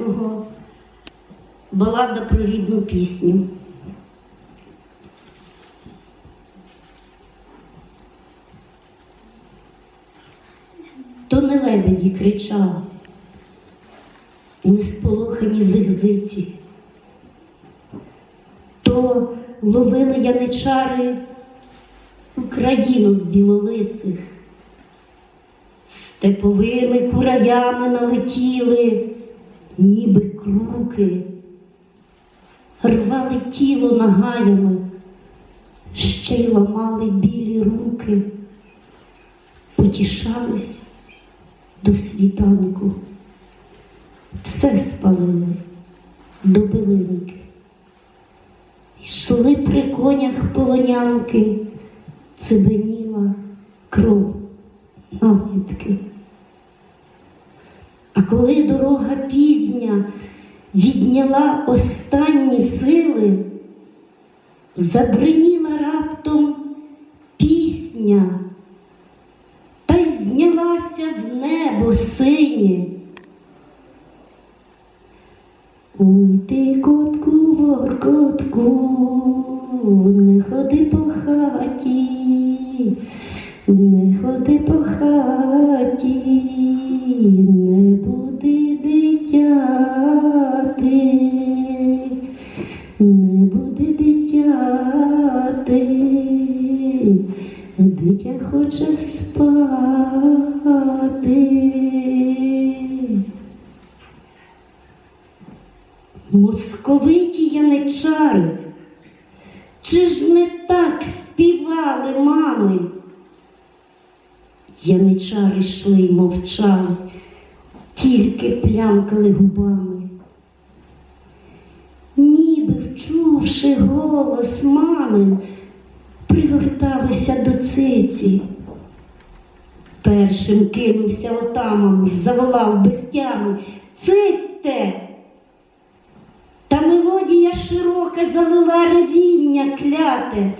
Котляревського балада про рідну пісню. То не лебеді кричали, не сполохані зигзиці, то ловили яничари Українок білолицих, степовими кураями налетіли, ніби круки, рвали тіло нагаями, ще й ламали білі руки, потішались до світанку, все спалили до билинки. Йшли при конях полонянки, цибеніла кров на литки. А коли дорога пізня відняла останні сили, забриніла раптом пісня, та й знялася в небо синє. Уй ти, котку, воркотку, не ходи по хаті, не ходи по хаті, дитя хоче спати. Московиті яничари, чи ж не так співали мами? Яничари йшли й мовчали, тільки плямкали губами. Ніби вчувши голос мамин, пригорталися до циці. Першим кинувся отамом, заволав безтями. Цитьте! Та мелодія широка залила ревіння кляте,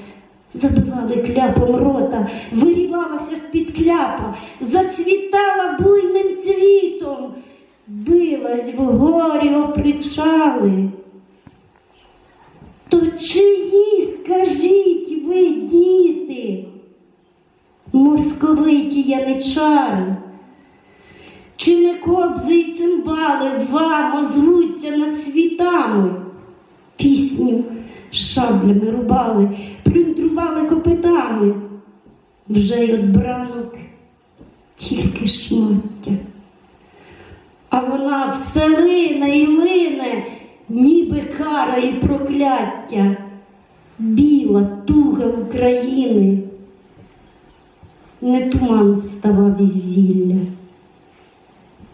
забивали кляпом рота, вирівалася з-під кляпа, зацвітала буйним цвітом, билась в горі опричали. То чиї, яничари? Чи не кобзи й цимбали вам озвуться над світами? Пісню шаблями рубали, плюндрували копитами. Вже й от бранок тільки шмаття. А вона все лине і лине, ніби кара і прокляття. Біла туга України. Не туман вставав із зілля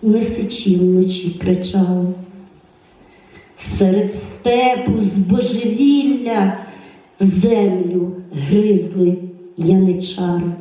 не сичі вночі кричали. Серед степу з божевілля землю гризли яничари.